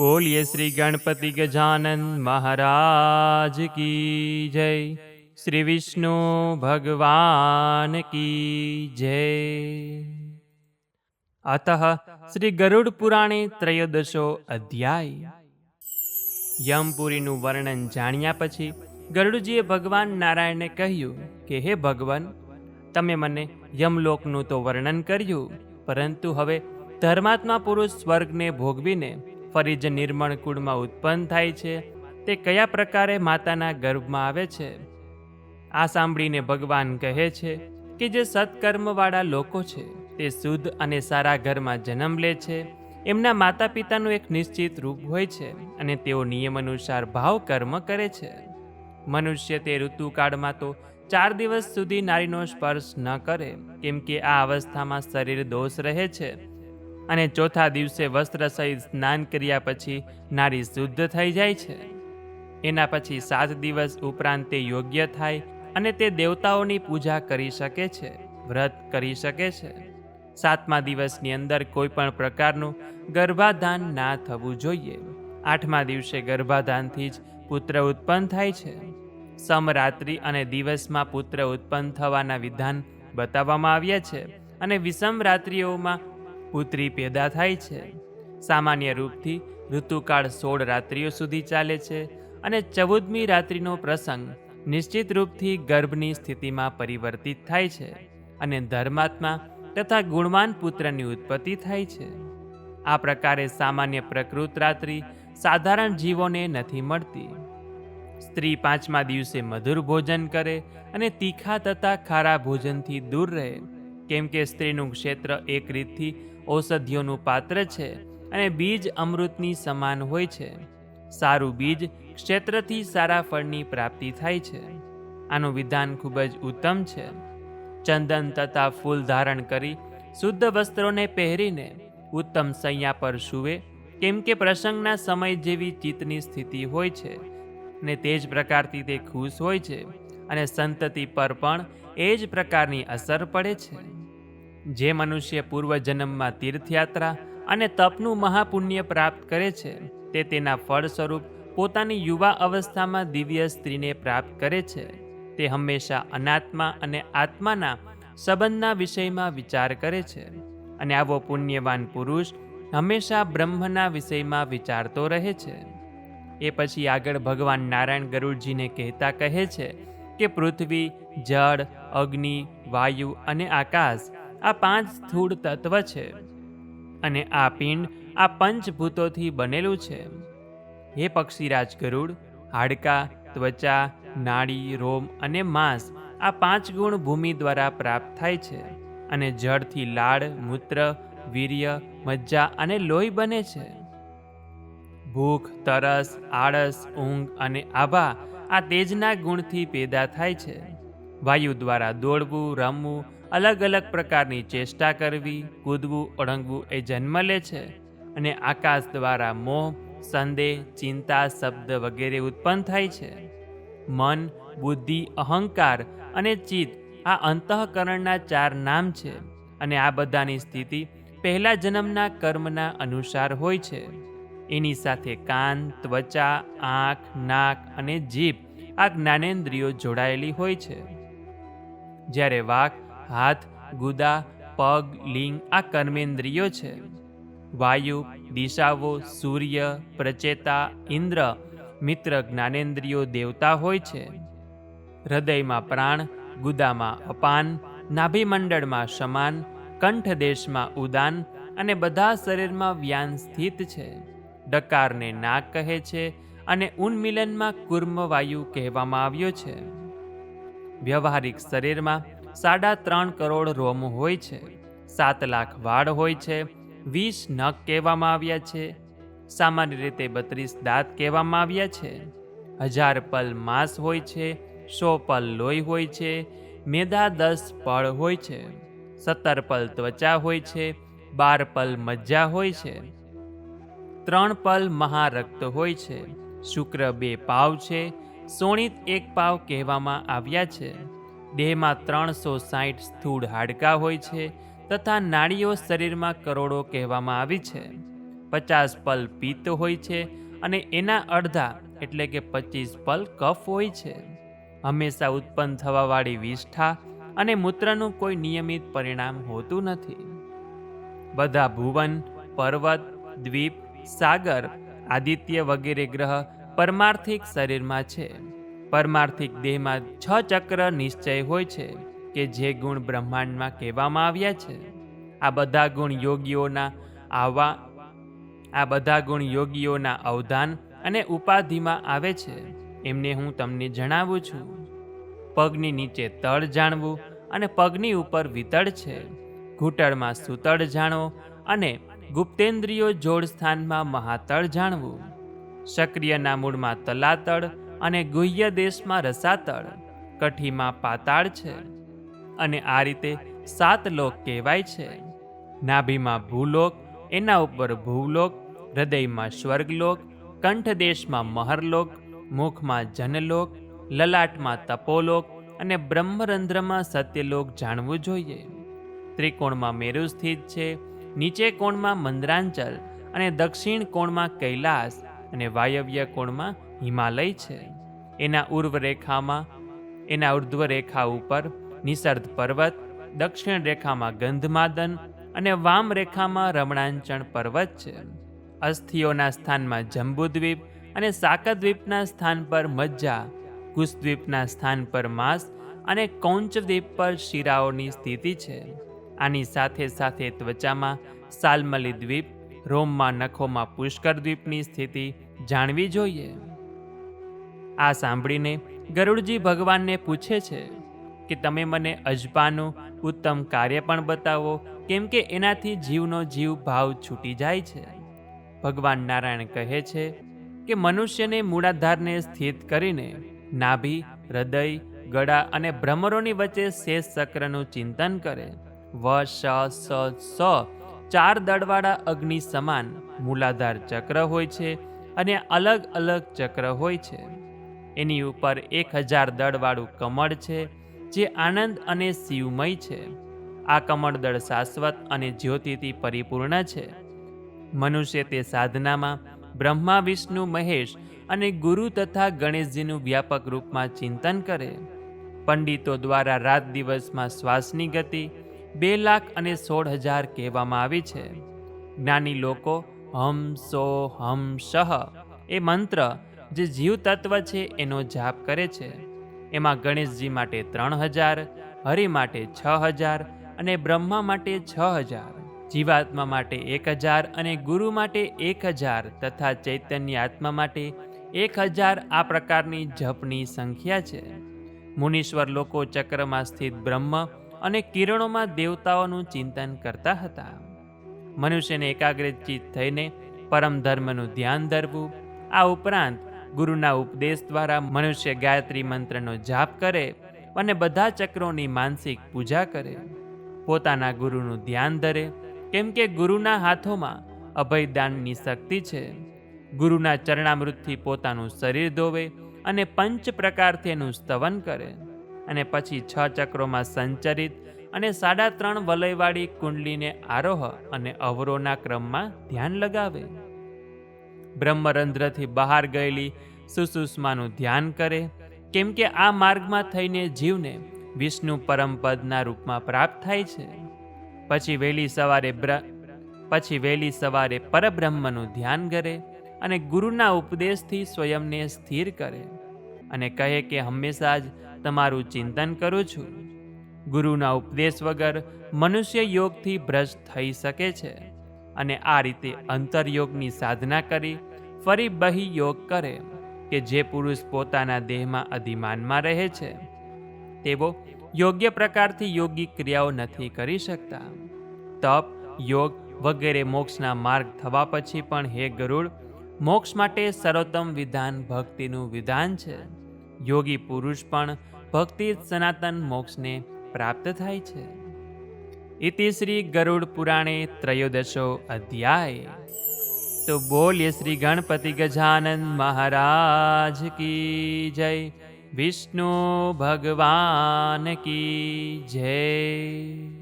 બોલીએ શ્રી ગણપતિ ગજાનંદ મહારાજ કી જય. શ્રી વિષ્ણુ ભગવાન કી જય. અત શ્રી ગરુડ પુરાણે ત્રયોદશો અધ્યાય. યમપુરીનું વર્ણન જાણ્યા પછી ગરુડજીએ ભગવાન નારાયણને કહ્યું કે, હે ભગવાન, તમે મને યમલોકનું તો વર્ણન કર્યું, પરંતુ હવે ધર્માત્મા પુરુષ સ્વર્ગને ભોગવીને ફરી જે નિર્મળ કુળમાં ઉત્પન્ન થાય છે. તે કયા પ્રકારે માતાના ગર્ભમાં આવે છે? આ સાંભળીને ભગવાન કહે છે કે જે સત્કર્મવાળા લોકો છે, તે શુદ્ધ અને સારા ઘરમાં જન્મ લે છે. એમના માતા પિતાનું એક નિશ્ચિત રૂપ હોય છે અને તેઓ નિયમ અનુસાર ભાવ કર્મ કરે છે. મનુષ્ય તે ઋતુકાળમાં તો ચાર દિવસ સુધી નારીનો સ્પર્શ ન કરે, કેમ કે આ અવસ્થામાં શરીર દોષ રહે છે. અને ચોથા દિવસે વસ્ત્ર સહિત સ્નાન કર્યા પછી નારી શુદ્ધ થઈ જાય છે. એના પછી સાત દિવસ ઉપરાંત તે યોગ્ય થાય અને તે દેવતાઓની પૂજા કરી શકે છે, વ્રત કરી શકે છે. સાતમા દિવસની અંદર કોઈ પણ પ્રકારનું ગર્ભાધાન ના થવું જોઈએ. આઠમા દિવસે ગર્ભાધાનથી જ પુત્ર ઉત્પન્ન થાય છે. સમરાત્રિ અને દિવસમાં પુત્ર ઉત્પન્ન થવાના વિધાન બતાવવામાં આવ્યા છે અને વિષમ રાત્રિઓમાં પુત્રી પેદા થાય છે. સામાન્ય રૂપથી ઋતુકાળ સોળ રાત્રિઓ સુધી ચાલે છે અને ચૌદમી રાત્રિનો પ્રસંગ નિશ્ચિત રૂપથી ગર્ભની સ્થિતિમાં પરિવર્તિત થાય છે અને ધર્માત્મા તથા ગુણવાન પુત્રની ઉત્પત્તિ થાય છે. આ પ્રકારે સામાન્ય પ્રકૃત રાત્રિ સાધારણ જીવોને નથી મળતી. સ્ત્રી પાંચમા દિવસે મધુર ભોજન કરે અને તીખા તથા ખારા ભોજનથી દૂર રહે. કેમ કે સ્ત્રીનું ક્ષેત્ર એક રીતથી ઔષધિઓનું પાત્ર છે અને બીજ અમૃતની સમાન હોય છે. સારું બીજ ક્ષેત્રથી સારા ફળની પ્રાપ્તિ થાય છે. આનું વિધાન ખૂબ જ ઉત્તમ છે. ચંદન તથા ફૂલ ધારણ કરી શુદ્ધ વસ્ત્રોને પહેરીને ઉત્તમ સૈયા પર સૂવે, કેમ કે પ્રસંગના સમય જેવી ચિત્તની સ્થિતિ હોય છે ને તે જ પ્રકારથી તે ખુશ હોય છે અને સંતતિ પર પણ એ જ પ્રકારની અસર પડે છે. જે મનુષ્ય પૂર્વજન્મમાં તીર્થયાત્રા અને તપનું મહાપુણ્ય પ્રાપ્ત કરે છે, તે તેના ફળ સ્વરૂપ પોતાની યુવા અવસ્થામાં દિવ્ય સ્ત્રીને પ્રાપ્ત કરે છે. તે હંમેશા અનાત્મા અને આત્માના સંબંધના વિષયમાં વિચાર કરે છે અને આવો પુણ્યવાન પુરુષ હંમેશા બ્રહ્મના વિષયમાં વિચારતો રહે છે. એ પછી આગળ ભગવાન નારાયણ ગરુડજીને કહેતા કહે છે કે પૃથ્વી, જળ, અગ્નિ, વાયુ અને આકાશ આ પાંચ સ્થૂળ તત્વ છે અને આ પિંડ આ પંચભૂતોથી બનેલું છે. હે પક્ષીરાજ ગરુડ, હાડકા, ત્વચા, નાડી, રોમ અને માંસ આ પાંચ ગુણ ભૂમિ દ્વારા પ્રાપ્ત થાય છે અને જળથી લાળ, મૂત્ર, વીર્ય, મજ્જા અને લોહી બને છે. ભૂખ, તરસ, આળસ, ઊંઘ અને આભા આ તેજના ગુણથી પેદા થાય છે. વાયુ દ્વારા દોડવું, રમવું અલગ અલગ પ્રકારની ચેષ્ટા કરવી, કૂદવું ઓળંગવું એ જન્મ લે છે અને આકાશ દ્વારા મોહ, સંદેહ, ચિંતા, શબ્દ વગેરે ઉત્પન્ન થાય છે. મન, બુદ્ધિ, અહંકાર અને ચિત્ત આ અંતઃકરણના ચાર નામ છે અને આ બધાની સ્થિતિ પહેલા જન્મના કર્મના અનુસાર હોય છે. એની સાથે કાન, ત્વચા, આંખ, નાક અને જીભ આ જ્ઞાનેન્દ્રિયો જોડાયેલી હોય છે. જ્યારે વાક હાથ, ગુદા, પગ, લિંગ આ કર્મેન્દ્રિયો છે. વાયુ, દિશાઓ, સૂર્ય, પ્રચેતા, ઇન્દ્ર, મિત્ર, જ્ઞાનેન્દ્રિયો, દેવતા હોય છે. હૃદયમાં પ્રાણ, ગુદામાં અપાન, નાભિમંડળમાં સમાન, કંઠદેશમાં ઉદાન અને બધા શરીરમાં વ્યાન સ્થિત છે. ડકારને નાક કહે છે અને ઉન્મિલનમાં કુર્મ વાયુ કહેવામાં આવ્યો છે. વ્યવહારિક શરીરમાં સાડા ત્રણ કરોડ રોમ હોય છે. સાત લાખ વાળ હોય છે. વીસ નખ કહેવામાં આવ્યા છે. સામાન્ય રીતે બત્રીસ દાંત કહેવામાં આવ્યા છે. હજાર પલ માંસ હોય છે. સો પલ લોહી હોય છે. મેદા દસ પળ હોય છે. સત્તર પલ ત્વચા હોય છે. બાર પલ મજ્જા હોય છે. ત્રણ પલ મહારક્ત હોય છે. શુક્ર બે પાવ છે. સોણિત એક પાવ કહેવામાં આવ્યા છે. દેહમાં ત્રણસો સાઠ સ્થૂળ હાડકાં હોય છે તથા નાડીઓ શરીરમાં કરોડો કહેવામાં આવી છે. પચાસ પલ પિત્ત હોય છે અને એના અડધા એટલે કે પચીસ પલ કફ હોય છે. હંમેશા ઉત્પન્ન થવાવાળી વિષ્ઠા અને મૂત્રનું કોઈ નિયમિત પરિણામ હોતું નથી. બધા ભુવન, પર્વત, દ્વીપ, સાગર, આદિત્ય વગેરે ગ્રહ પરમાર્થિક શરીરમાં છે. પરમાર્થિક દેહમાં છ ચક્ર નિશ્ચય હોય છે કે જે ગુણ બ્રહ્માંડમાં કહેવામાં આવ્યા છે. આ બધા ગુણ યોગીઓના આવા આ બધા ગુણ યોગીઓના અવધાન અને ઉપાધિમાં આવે છે. એમને હું તમને જણાવું છું. પગની નીચે તળ જાણવું અને પગની ઉપર વિતળ છે. ઘૂંટણમાં સુતળ જાણો અને ગુપ્તેન્દ્રિયો જોડ સ્થાનમાં મહાતળ જાણવું. સક્રિયના મૂળમાં તલાતળ અને ગુહ્ય દેશમાં રસાતળ કઠીમાં પાતાળ છે. અને આ રીતે સાત લોક કહેવાય છે. નાભીમાં ભૂલોક, એના ઉપર ભૂલોક હૃદયમાં સ્વર્ગલોક કંઠદેશમાં મહરલોક, મુખમાં જનલોક, લલાટમાં તપોલોક અને બ્રહ્મરંધ્રમાં સત્યલોક જાણવું જોઈએ. ત્રિકોણમાં મેરુ સ્થિત છે, નીચે કોણમાં મંદ્રાંચલ અને દક્ષિણ કોણમાં કૈલાસ અને વાયવ્ય કોણમાં હિમાલય છે. એના ઉર્વ રેખામાં એના ઉર્ધ્વ રેખા ઉપર નિસર્ગ પર્વત, દક્ષિણ રેખામાં ગંધમાદન અને વામ રેખામાં રમણાંચણ પર્વત છે. અસ્થિઓના સ્થાનમાં જંબુદ્વીપ અને સાકદ્વીપના સ્થાન પર મજ્જા કુશદ્વીપના સ્થાન પર માસ અને કૌંચદ્વીપ પર શિરાઓની સ્થિતિ છે. આની સાથે સાથે ત્વચામાં સાલમલી દ્વીપ, રોમમાં નખોમાં પુષ્કર દ્વીપની સ્થિતિ જાણવી જોઈએ. આ સાંભળીને ગરુડજી ભગવાનને પૂછે છે કે તમે મને અજપાનું ઉત્તમ કાર્ય પણ બતાવો, કેમ કે એનાથી જીવનો જીવ ભાવ છૂટી જાય છે. ભગવાન નારાયણ કહે છે કે મનુષ્યને મૂળાધારને સ્થિત કરીને નાભી, હૃદય, ગળા અને ભ્રમરોની વચ્ચે શેષ ચક્રનું ચિંતન કરે. વ, શ, સ સ ચાર દળવાળા અગ્નિ સમાન મૂલાધાર ચક્ર હોય છે અને અલગ અલગ ચક્ર હોય છે. એની ઉપર એક હજાર દળવાળું કમળ છે, જે આનંદ અને શિવમય છે. આ કમળ દળ શાશ્વત અને જ્યોતિથી પરિપૂર્ણ છે. મનુષ્ય તે સાધનામાં બ્રહ્મા, વિષ્ણુ, મહેશ અને ગુરુ તથા ગણેશજીનું વ્યાપક રૂપમાં ચિંતન કરે. પંડિતો દ્વારા રાત દિવસમાં શ્વાસની ગતિ બે લાખ અને સોળ હજાર કહેવામાં આવી છે. જ્ઞાની લોકો હમ સો હમ શહ એ મંત્ર જે જીવ તત્વ છે એનો જાપ કરે છે. એમાં ગણેશજી માટે ત્રણ હજાર, હરિ માટે છ હજાર અને બ્રહ્મા માટે છ હજાર, જીવાત્મા માટે એક હજાર અને ગુરુ માટે એક હજાર તથા ચૈતન્ય આત્મા માટે એક હજાર આ પ્રકારની જપની સંખ્યા છે. મુનીશ્વર લોકો ચક્રમાં સ્થિત બ્રહ્મ અને કિરણોમાં દેવતાઓનું ચિંતન કરતા હતા. મનુષ્યને એકાગ્રચિત થઈને પરમ ધર્મનું ધ્યાન ધરવું, આ ઉપરાંત ગુરુના ઉપદેશ દ્વારા મનુષ્ય ગાયત્રી મંત્રનો જાપ કરે અને બધા ચક્રોની માનસિક પૂજા કરે. પોતાના ગુરુનું ધ્યાન ધરે, કેમ કે ગુરુના હાથોમાં અભયદાનની શક્તિ છે. ગુરુના ચરણામૃતથી પોતાનું શરીર ધોવે અને પંચ પ્રકારથી એનું સ્તવન કરે અને પછી છ ચક્રોમાં સંચરિત અને સાડા ત્રણ વલયવાળી કુંડલીને આરોહ અને અવરોના ક્રમમાં ધ્યાન લગાવે. બ્રહ્મરંધ્રથી બહાર ગયેલી સુસુષ્માનું ધ્યાન કરે, કેમ કે આ માર્ગમાં થઈને જીવને વિષ્ણુ પરમપદના રૂપમાં પ્રાપ્ત થાય છે. પછી વહેલી સવારે પછી વહેલી સવારે પરબ્રહ્મનું ધ્યાન કરે અને ગુરુના ઉપદેશથી સ્વયંને સ્થિર કરે અને કહે કે, હંમેશા જ તમારું ચિંતન કરું છું. ગુરુના ઉપદેશ વગર મનુષ્ય યોગથી ભ્રષ્ટ થઈ શકે છે અને આ રીતે અંતરયોગની સાધના કરી ફરી બહી યોગ કરે કે જે પુરુષ પોતાના દેહમાં અધિમાનમાં રહે છે. તેઓ યોગ્ય પ્રકારથી યોગી ક્રિયાઓ નથી કરી શકતા. તપ, યોગ વગેરે મોક્ષના માર્ગ થવા પછી પણ હે ગરુડ, મોક્ષ માટે સર્વોત્તમ વિધાન ભક્તિનું વિધાન છે. યોગી પુરુષ પણ ભક્તિ સનાતન મોક્ષને પ્રાપ્ત થાય છે. ઇતિ શ્રી ગરુડ પુરાણે ત્રયોદશો અધ્યાય. તો બોલીએ શ્રી ગણપતિ ગજાનંદ મહારાજ કી જય. વિષ્ણુ ભગવાન કી જય.